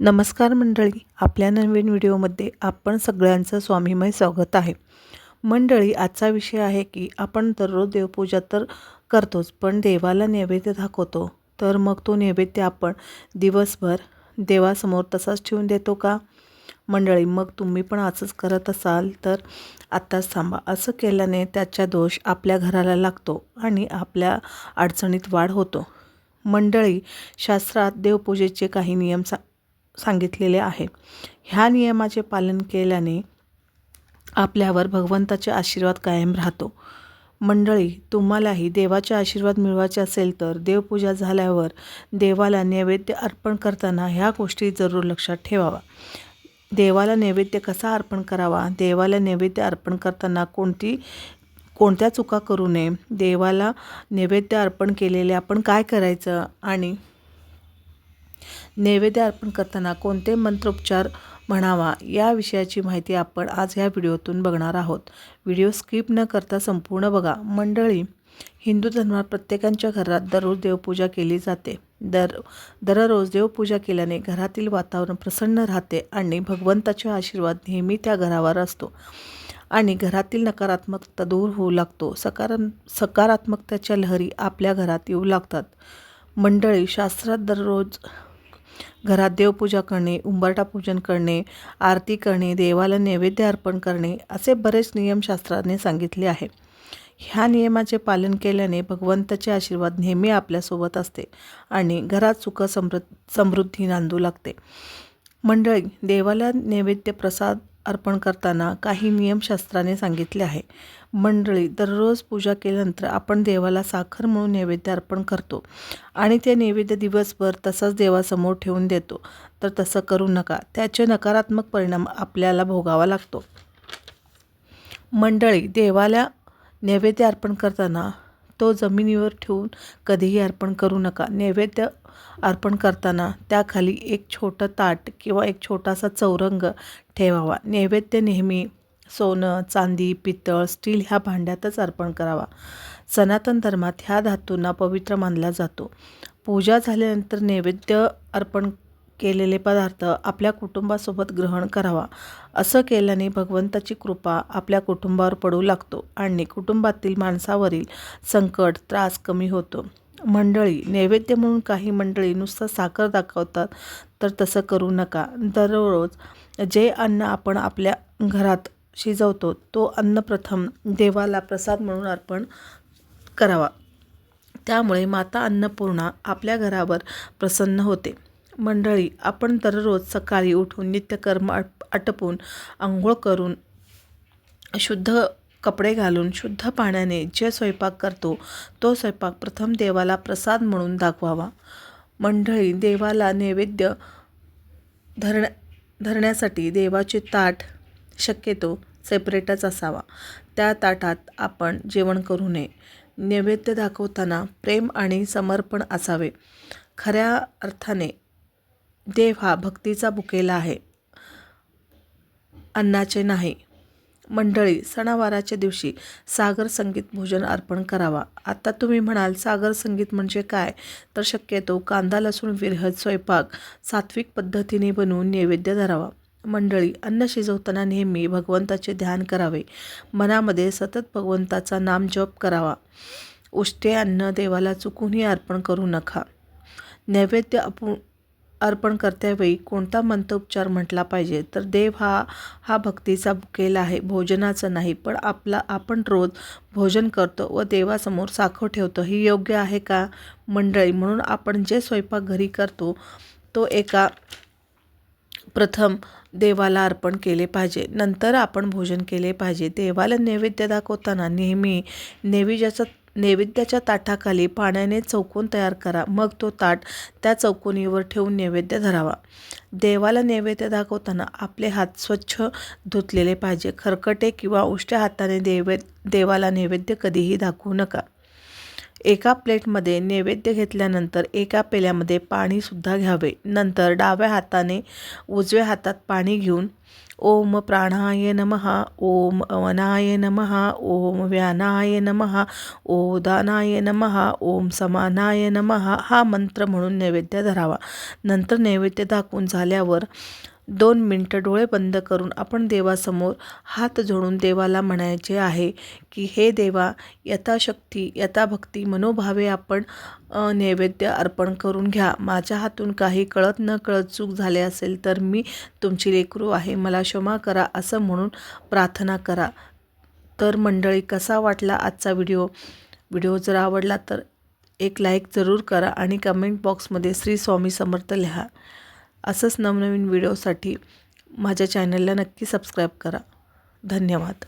नमस्कार मंडळी आपल्या नवीन व्हिडिओमध्ये आपण सगळ्यांचं स्वामीमय स्वागत आहे. मंडळी आजचा विषय आहे की आपण दररोज देवपूजा तर करतोच पण देवाला नैवेद्य दाखवतो तर मग तो नैवेद्य आपण दिवसभर देवासमोर तसाच ठेवून देतो का? मंडळी मग तुम्ही पण असंच करत असाल तर आत्ताच थांबा. असं केल्याने त्याचा दोष आपल्या घराला लागतो आणि आपल्या अडचणीत वाढ होतो. मंडळी शास्त्रात देवपूजेचे काही नियम सा सांगितलेले आहे. ह्या नियमाचे पालन केल्याने आपल्यावर भगवंताचे आशीर्वाद कायम राहतो. मंडळी तुम्हालाही देवाचे आशीर्वाद मिळवायचे असेल तर देवपूजा झाल्यावर देवाला नैवेद्य अर्पण करताना ह्या गोष्टी जरूर लक्षात ठेवावा. देवाला नैवेद्य कसा अर्पण करावा? देवाला नैवेद्य अर्पण करताना कोणती कोणत्या चुका करू नये? देवाला नैवेद्य अर्पण केलेले आपण काय करायचं? आणि नैवेद्य अर्पण करताना कोणते मंत्रोपचार म्हणावा या विषयाची माहिती आपण आज ह्या व्हिडिओतून बघणार आहोत. व्हिडिओ स्किप न करता संपूर्ण बघा. मंडळी हिंदू धर्मात प्रत्येकांच्या घरात दररोज देवपूजा केली जाते. दर दररोज देवपूजा केल्याने घरातील वातावरण प्रसन्न राहते आणि भगवंताचे आशीर्वाद नेहमी त्या घरावर असतो आणि घरातील नकारात्मकता दूर होऊ लागतो. सकार सकारात्मकतेच्या लहरी आपल्या घरात येऊ लागतात. मंडळी शास्त्रात दररोज घरात देवपूजा करणे उंबरटा पूजन करणे आरती करणे देवाला नैवेद्य अर्पण करणे असे बरेच नियम शास्त्राने सांगितले आहे. ह्या नियमाचे पालन केल्याने भगवंताचे आशीर्वाद नेहमी आपल्यासोबत असते आणि घरात सुख समृ समृद्धी नांदू लागते. मंडळी देवाला नैवेद्य प्रसाद अर्पण करताना काही नियमशास्त्राने सांगितले आहे. मंडळी दररोज पूजा केल्यानंतर आपण देवाला साखर म्हणून नैवेद्य अर्पण करतो आणि ते नैवेद्य दिवसभर तसंच देवासमोर ठेवून देतो. तर तसं करू नका. त्याचे नकारात्मक परिणाम आपल्याला भोगावा लागतो. मंडळी देवाला नैवेद्य अर्पण करताना तो जमिनीवर ठेवून कधीही अर्पण करू नका. नैवेद्य अर्पण करताना त्याखाली एक छोटं ताट किंवा एक छोटासा चौरंग ठेवावा. नैवेद्य नेहमी सोनं चांदी पितळ स्टील ह्या भांड्यातच अर्पण करावा. सनातन धर्मात ह्या धातूंना पवित्र मानला जातो. पूजा झाल्यानंतर नैवेद्य अर्पण केलेले पदार्थ आपल्या कुटुंबासोबत ग्रहण करावा. असं केल्याने भगवंताची कृपा आपल्या कुटुंबावर पडू लागतो आणि कुटुंबातील माणसावरील संकट त्रास कमी होतो. मंडळी नैवेद्य म्हणून काही मंडळी नुसतं साखर दाखवतात तर तसं करू नका. दररोज जे अन्न आपण आपल्या घरात शिजवतो तो अन्न प्रथम देवाला प्रसाद म्हणून अर्पण करावा. त्यामुळे माता अन्नपूर्णा आपल्या घरावर प्रसन्न होते. मंडळी आपण दररोज सकाळी उठून नित्यकर्म आटपून आंघोळ करून शुद्ध कपडे घालून शुद्ध पाण्याने जे स्वयंपाक करतो तो स्वयंपाक प्रथम देवाला प्रसाद म्हणून दाखवावा. मंडळी देवाला नैवेद्य धरण्या धरण्यासाठी देवाचे ताट शक्यतो सेपरेटच असावा. त्या ताटात आपण जेवण करू नये. नैवेद्य दाखवताना प्रेम आणि समर्पण असावे. खऱ्या अर्थाने देव हा भक्तीचा बुकेला आहे. अन्नाचे नाही. मंडळी सणावाराच्या दिवशी सागर संगीत भोजन अर्पण करावा. आता तुम्ही म्हणाल सागर संगीत म्हणजे काय? तर शक्यतो कांदा लसूण विरहद स्वयंपाक सात्विक पद्धतीने बनवून नैवेद्य धरावा. मंडळी अन्न शिजवताना नेहमी भगवंताचे ध्यान करावे. मनामध्ये सतत भगवंताचा नाम जप करावा. उष्टे अन्न देवाला चुकूनही अर्पण करू नका. नैवेद्य अपू अर्पण करत्यावेळी कोणता मंत्रोपचार म्हटला पाहिजे? तर देव हा हा भक्तीचा बुकेला आहे. भोजनाचं नाही पण आपला आपण रोज भोजन करतो व देवासमोर साखर ठेवतो. ही योग्य आहे का मंडळी? म्हणून आपण जे स्वयंपाक घरी करतो तो एका प्रथम देवाला अर्पण केले पाहिजे. नंतर आपण भोजन केले पाहिजे. देवाला नैवेद्य दाखवताना नेहमी नैवेद्याचा नैवेद्याच्या ताटाखाली पाण्याने चौकोन तयार करा. मग तो ताट त्या चौकोनीवर ठेवून नैवेद्य धरावा. देवाला नैवेद्य दाखवताना आपले हात स्वच्छ धुतलेले पाहिजे. खरकटे किंवा उष्ट्या हाताने देवे देवाला नैवेद्य कधीही दाखवू नका. एका प्लेटमध्ये नैवेद्य घेतल्यानंतर एका पेल्यामध्ये पाणीसुद्धा घ्यावे. नंतर डाव्या हाताने उजव्या हातात पाणी घेऊन ओम प्राणाय नमः ओम अवनाय नमः ओम व्यानाय नमः ओदानाय नमः ओम समानाय नमः हा मंत्र म्हणून नैवेद्य धरावा. नंतर नैवेद्य दाखवून झाल्यावर दोन मिनटं डोळे बंद करून आपण देवासमोर हात जोडून देवाला म्हणायचे आहे की हे देवा यथाशक्ती यथाभक्ती मनोभावे आपण नैवेद्य अर्पण करून घ्या. माझ्या हातून काही कळत न कळत चूक झाले असेल तर मी तुमची लेकरू आहे. मला क्षमा करा असं म्हणून प्रार्थना करा. तर मंडळी कसा वाटला आजचा व्हिडिओ? व्हिडिओ जर आवडला तर एक लाईक जरूर करा आणि कमेंट बॉक्समध्ये श्री स्वामी समर्थ लिहा. असंच नवनवीन व्हिडिओसाठी माझ्या चॅनलला नक्की सबस्क्राईब करा. धन्यवाद.